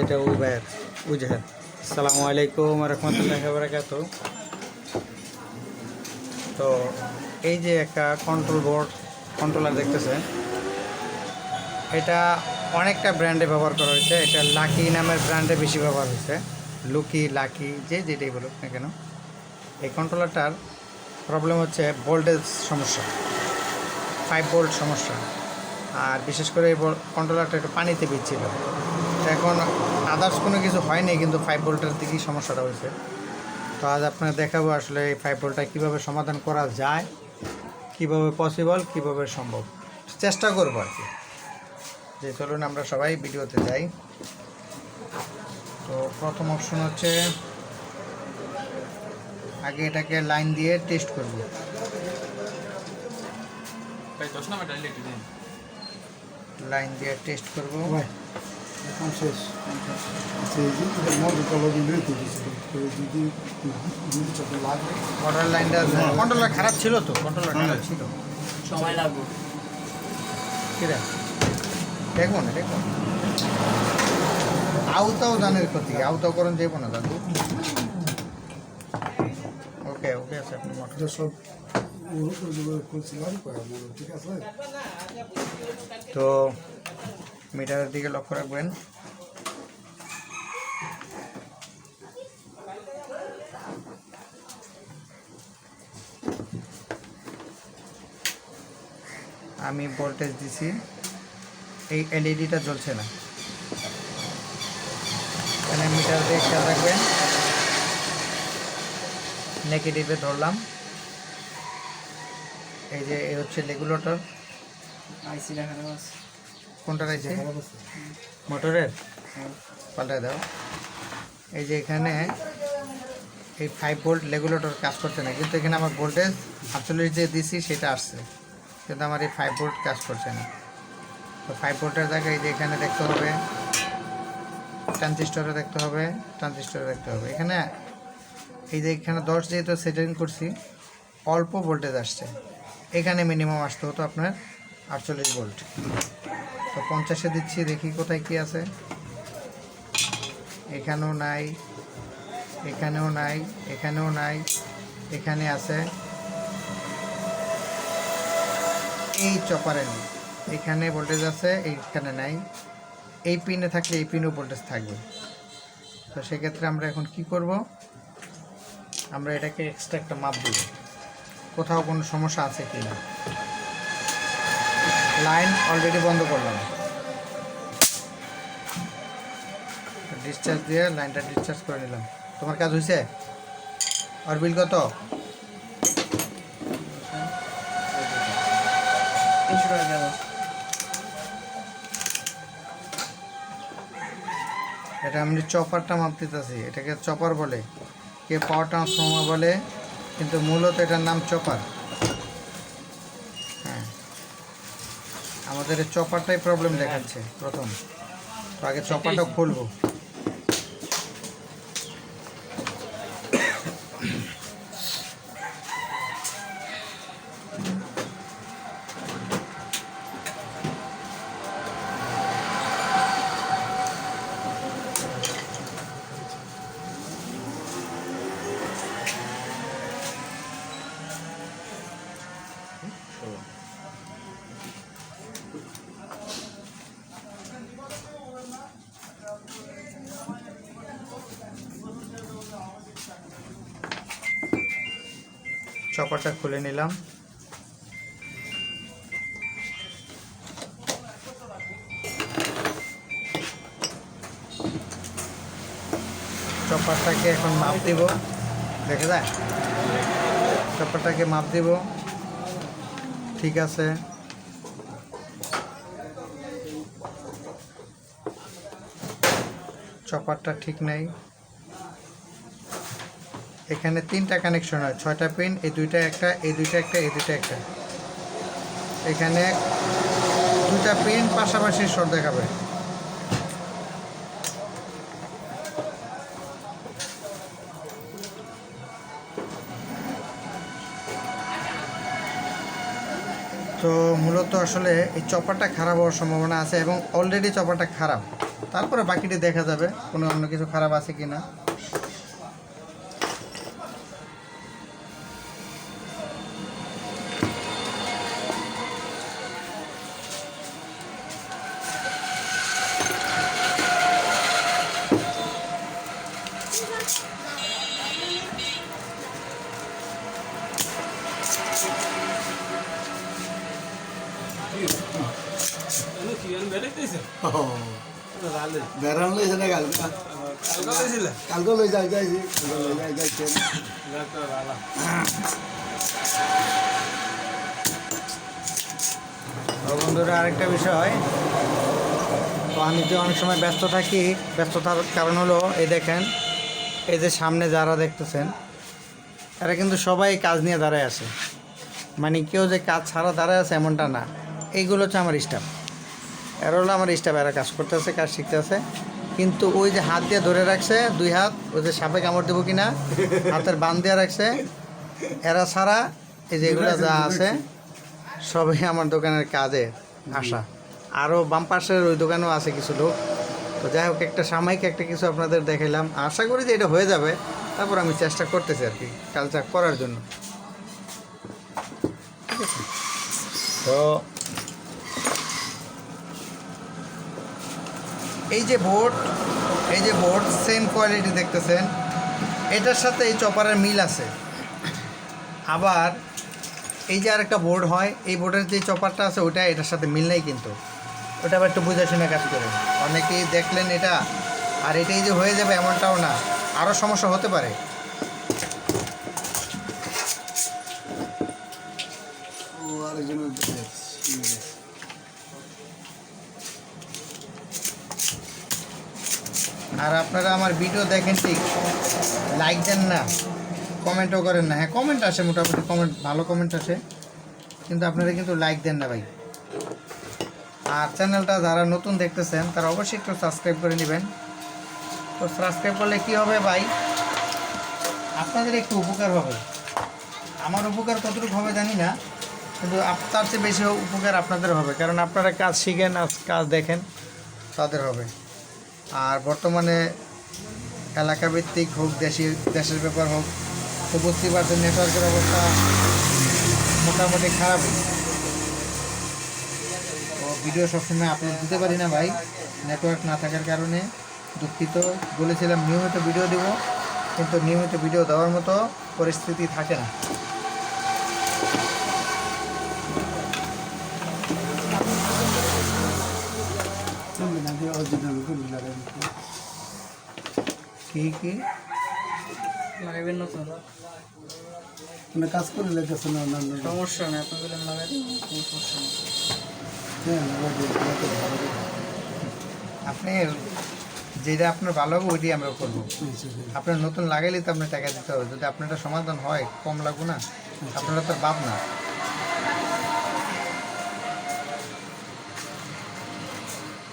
এটা উবের উজহার আসসালামু আলাইকুম রহমতুল্লাহ বারাকাত। তো এই যে একটা কন্ট্রোল বোর্ড কন্ট্রোলার দেখতেছেন এটা অনেকটা ব্র্যান্ডে ব্যবহার করা হয়েছে। এটা লাকি নামের ব্র্যান্ডে বেশি ব্যবহার হয়েছে। লুকি লাকি যে যেটাই বলুক না কেন। এই কন্ট্রোলারটার প্রবলেম হচ্ছে ভোল্টেজ সমস্যা ফাইভ ভোল্ট সমস্যা। আর বিশেষ করে এই কন্ট্রোলারটা একটু পানিতে বিচ্ছিল এখন আদার্স কোনো কিছু হয়নি কিন্তু ফাইভ ভোল্টের দিকেই সমস্যাটা হয়েছে। তো আজ আপনাকে দেখাবো আসলে এই ফাইভ ভোল্টটা কীভাবে সমাধান করা যায় কীভাবে পসিবল কীভাবে সম্ভব। চেষ্টা করব আর কি। যে চলুন আমরা সবাই ভিডিওতে যাই। তো প্রথম অপশন হচ্ছে আগে এটাকে লাইন দিয়ে টেস্ট করব। লাইন দিয়ে টেস্ট করব. এখন শেষ আচ্ছা এই যে এটা মধ্যে কলো দিন রেখে দিয়েছিল তো যদি লাগবে মোটর লাইনটা কন্ট্রোলার খারাপ ছিল তো কন্ট্রোলার খারাপ ছিল সময় লাগবে। কিরা? দেখব না দেখব। আউতাও দানের ক্ষতি আউতাও করণ যাইব না দাদু। ওকে ওকে আছে আপনি মোটর সব তো মিটারের দিকে লক্ষ্য রাখবেন। আমি ভোল্টেজ দিছি। এই এলইডিটা জ্বলছে না। এখানে মিটার দিয়ে খেয়াল রাখবেন। নেগেটিভে ধরলাম। এই যে, এই হচ্ছে রেগুলেটর আইসি দেখানো কোনটা রয়েছে মোটরের? পাল্টায় দাও। এই যে এখানে এই ফাইভ ভোল্ট রেগুলেটর কাজ করছে না কিন্তু এখানে আমার ভোল্টেজ আটচল্লিশ যে দিছি সেটা আসছে কিন্তু আমার এই ফাইভ ভোল্ট কাজ করছে না। তো ফাইভ ভোল্টের জায়গায় এই যে এখানে দেখতে হবে ট্রানজিস্টরে দেখতে হবে ট্রানজিস্টরে দেখতে হবে। এখানে এই যে এখানে দশ যেহেতু সেটিং করছি অল্প ভোল্টেজ আসছে। এখানে মিনিমাম আসতে হতো আপনার আটচল্লিশ ভোল্ট তো পঞ্চাশে দিচ্ছি, দেখি কোথায় কি আছে। এখানেও নাই এখানেও নাই এখানেও নাই, এখানে আছে। এই চপারে নেই এখানে ভোল্টেজ আছে, এইখানে নাই। এই পিনে থাকলে এই পিনেও ভোল্টেজ থাকবে। তো সেক্ষেত্রে আমরা এখন কি করব? আমরা এটাকে এক্সট্রা একটা মাপ দেব। কোথাও কোনো সমস্যা আছে কি না লাইন অলরেডি বন্ধ করলাম। ডিসচার্জ দিয়ে লাইনটা ডিসচার্জ করে নিলাম। তোমার কাজ হয়েছে আর বিল কত? তিনশো টাকা দেওয়া। এটা আমি চপারটা মাপ দিতেছি। এটাকে চপার বলে। কে পাওয়ার ট্রান্সফর্মার বলে। কিন্তু মূলত এটার নাম চপার আমাদের চপারটাই প্রবলেম দেখাচ্ছে প্রথম। তো আগে চপারটা খুলবো। চপারটা খুলে নিলাম। চপারটাকে এখন মাপ দিব। দেখে যায়? চপারটাকে মাপ দিব। ঠিক আছে। চপারটা ঠিক নেই। এখানে তিনটা কানেকশন হয়। ছয়টা পিন এই দুইটা একটা, এই দুইটা একটা, এই দুইটা একটা। এখানে দুইটা পিন পাশাপাশি শর্ট দেখাবে। তো মূলত আসলে এই চপারটা খারাপ হওয়ার সম্ভাবনা আছে এবং অলরেডি চপারটা খারাপ। তারপরে বাকিটা দেখা যাবে, কোনো অন্য কিছু খারাপ আছে কি না বন্ধুরা, আরেকটা বিষয়। তো আমি তো অনেক সময় ব্যস্ত থাকি। ব্যস্ততার কারণ হলো, এই দেখেন, এই যে সামনে যারা দেখতেছেন, এরা কিন্তু সবাই কাজ নিয়ে দাঁড়ায় আছে। মানে কেউ যে কাজ ছাড়া দাঁড়ায় আছে, এমনটা না। এইগুলো হচ্ছে আমার স্টাফ এরা হলো আমার স্টাফ এরা কাজ করতেছে, কাজ শিখতেছে। কিন্তু ওই যে হাত দিয়ে ধরে রাখছে, দুই হাত, ওই যে সাপে কামড় দেবো কিনা, হাতের বান দিয়ে রাখছে। এরা ছাড়া এই যে এগুলো যা আছে, সবই আমার দোকানের কাজে আসা। আরও বাম পাশের ওই দোকানেও আছে কিছু লোক। তো যাই হোক, একটা সাময়িক একটা কিছু আপনাদের দেখাইলাম। আশা করি যে এটা হয়ে যাবে। তারপর আমি চেষ্টা করতেছি আর কি, কালচার করার জন্য। তো এই যে বোর্ড এই যে বোর্ড সেম কোয়ালিটি দেখতেছেন। এটার সাথে এই চপারের মিল আছে। আবার এই যে আরেকটা বোর্ড হয়, এই বোর্ডের যে চপারটা আছে ওটা এটার সাথে মিল নেই কিন্তু। ওটা আবার একটু বুঝে শুনে কাজ করে। অনেকেই দেখলেন এটা, আর এটাই যে হয়ে যাবে এমনটাও না। আরও সমস্যা হতে পারে। আর আপনারা আমার ভিডিও দেখেন ঠিক। লাইক দেন না কমেন্টও করেন না। হ্যাঁ কমেন্ট আসে, মোটামুটি কমেন্ট ভালো কমেন্ট আসে। কিন্তু আপনারা কিন্তু লাইক দেন না ভাই। আর চ্যানেলটা যারা নতুন দেখতেছেন, তারা অবশ্যই একটু সাবস্ক্রাইব করে নেবেন। তো সাবস্ক্রাইব করলে কি হবে ভাই? আপনাদের একটু উপকার হবে। আমার উপকার কতটুকু হবে জানি না, কিন্তু তার চেয়ে বেশি উপকার আপনাদের হবে। কারণ আপনারা কাজ শিখেন কাজ দেখেন, তাদের হবে। আর বর্তমানে এলাকাভিত্তিক হোক, দেশি, দেশের ব্যাপার হোক তো বুঝতেই পারছেন নেটওয়ার্কের অবস্থা মোটামুটি খারাপই তো ভিডিও সবসময় আপলোড দিতে পারি না ভাই। নেটওয়ার্ক না থাকার কারণে দুঃখিত। বলেছিলাম নিয়মিত ভিডিও দেব, কিন্তু নিয়মিত ভিডিও দেওয়ার মতো পরিস্থিতি থাকে না শুনবে না যে অরিজিনাল গুলি লাগাই কি কি? লাগাইবেন না তো মানে কাজ করে লেগেছে না সমস্যা নেই আপনি লাগাই কোনো সমস্যা নেই। হ্যাঁ লাগাই। আপনি যেটা আপনার ভালো হবে ওইটাই আমরা করব। আচ্ছা, আচ্ছা। আপনার নতুন লাগাইলে তো আপনার টাকা দিতে হবে। যদি আপনারটা সমাধান হয় কম লাগবো না। আপনারা তো বাপ না।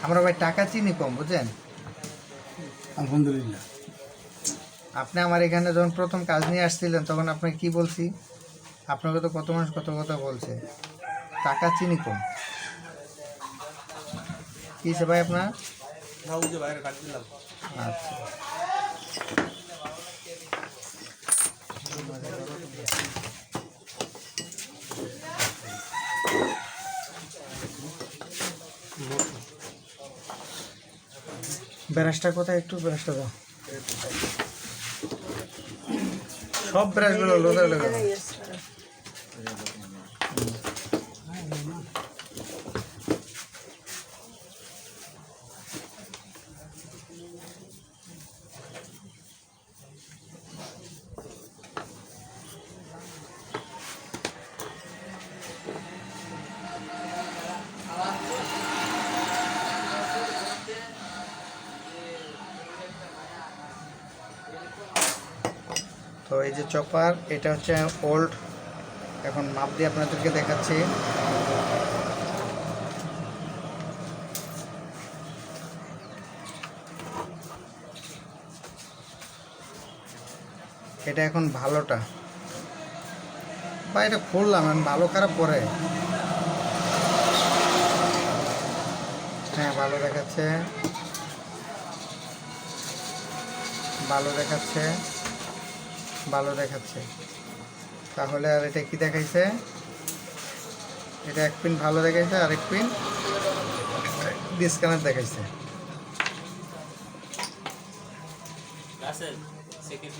আমরা ভাই টাকা চিনি কম বুঝেন আলহামদুলিল্লাহ। আপনি আমার এখানে যখন প্রথম কাজ নিয়ে আসছিলেন তখন আপনাকে কি বলছি? আপনাকে তো কত মানুষ কত কথা বলছে। টাকা চিনি কম। কি সে ভাই আপনার? আচ্ছা। ব্রাশটা কোথায়? একটু ব্রাশটা দাও। সব ব্রাশগুলো লোদা লোদা এই যে চপার, এটা হচ্ছে ওল্ড এখন মাপ দিয়ে আপনাদেরকে দেখাচ্ছি। এটা এখন ভালোটা। বা এটা খুললাম, এখন ভালো খারাপ পরে। হ্যাঁ ভালো দেখাচ্ছে। ভালো দেখাচ্ছে। ভালো দেখাচ্ছে। তাহলে আর এটা কি দেখাইছে? এটা এক পিন ভালো দেখাইছে আর এক পিন ডিসকানেক্ট দেখাইছে। রাসেল সেকেন্ড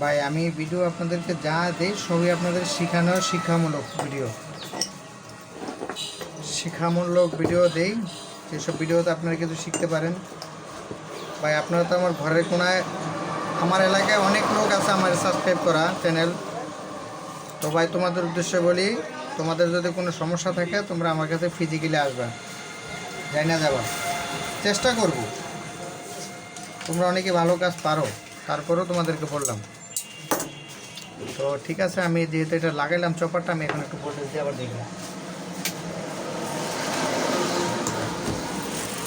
ভাই, আমি ভিডিও আপনাদেরকে যা দেই সবই আপনাদের শেখানোর শিক্ষামূলক ভিডিও শিক্ষামূলক ভিডিও দেই, যেসব ভিডিওতে আপনারা কিছু শিখতে পারেন। ভাই, আপনারা তো আমার ঘরের কোনায়, আমার এলাকায় অনেক লোক আছে আমার সাবস্ক্রাইব করা চ্যানেল তো ভাই, তোমাদের উদ্দেশ্যে বলি, তোমাদের যদি কোনো সমস্যা থাকে, তোমরা আমার কাছে ফিজিক্যালি আসবা। যাই না যাবা। চেষ্টা করব। তোমরা অনেকে ভালো কাজ পারো, তারপরেও তোমাদেরকে বললাম। তো ঠিক আছে, আমি যেহেতু এটা লাগাইলাম চপারটা, আমি এখন একটু ভোল্টেজ দিয়ে আবার দেখব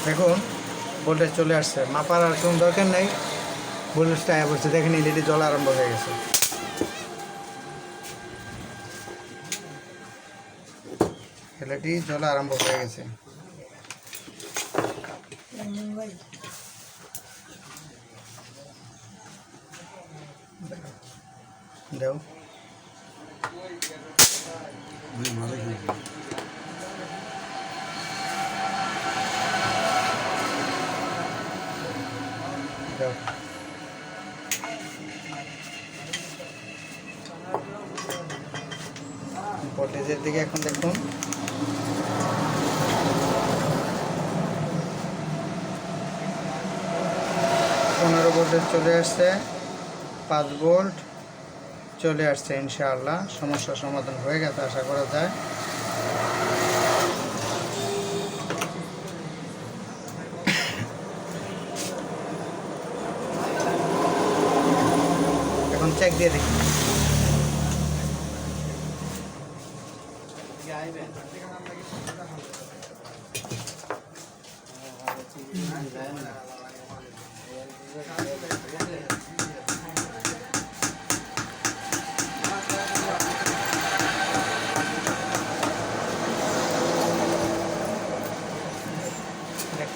দেখুন ভোল্টেজ চলে আসছে। মাপার আর কোনো দরকার নেই। ভোল্টেজটা আয়া পড়ছে দেখেন এলইডি জ্বলা আরম্ভ হয়ে গেছে। জ্বলা আরম্ভ হয়ে গেছে। দাও। ভোল্টেজের দিকে এখন দেখুন পনেরো ভোল্টেজ চলে আসছে পাঁচ ভোল্ট চলে আসছে ইনশাআল্লাহ। সমস্যার সমাধান হয়ে গেছে, আশা করা যায়। এখন চেক দিয়ে দেখি। এটা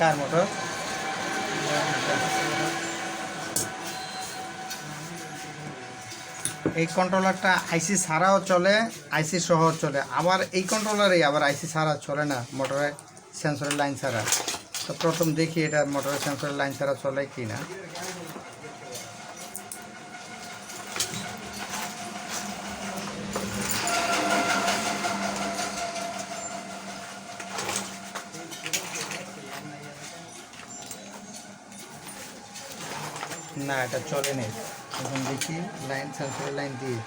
কার মোটর এই কন্ট্রোলারটা আইসি ছাড়াও চলে আইসি সহ চলে। আবার এই কন্ট্রোলারেই আবার আইসি ছাড়া চলে না মোটরের সেন্সরের লাইন ছাড়া। তো প্রথম দেখি এটা মোটরের সেন্সরের লাইন ছাড়া চলে কি না এটা চলে নেই। এখন দেখি লাইন সেন্সরের লাইন দিয়ে।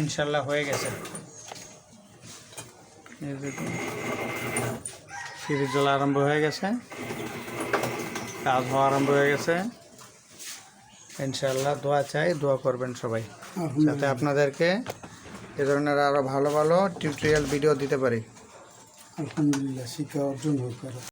ইনশাল্লাহ হয়ে গেছে। সিরিজ জ্বলা আরম্ভ হয়ে গেছে। কাজ হওয়া আরম্ভ হয়ে গেছে। ইনশাল্লাহ দোয়া চাই দোয়া করবেন সবাই। যাতে আপনাদেরকে এ ধরনের আরও ভালো ভালো টিউটোরিয়াল ভিডিও দিতে পারি। আলহামদুলিল্লাহ শিক্ষা অর্জন হোক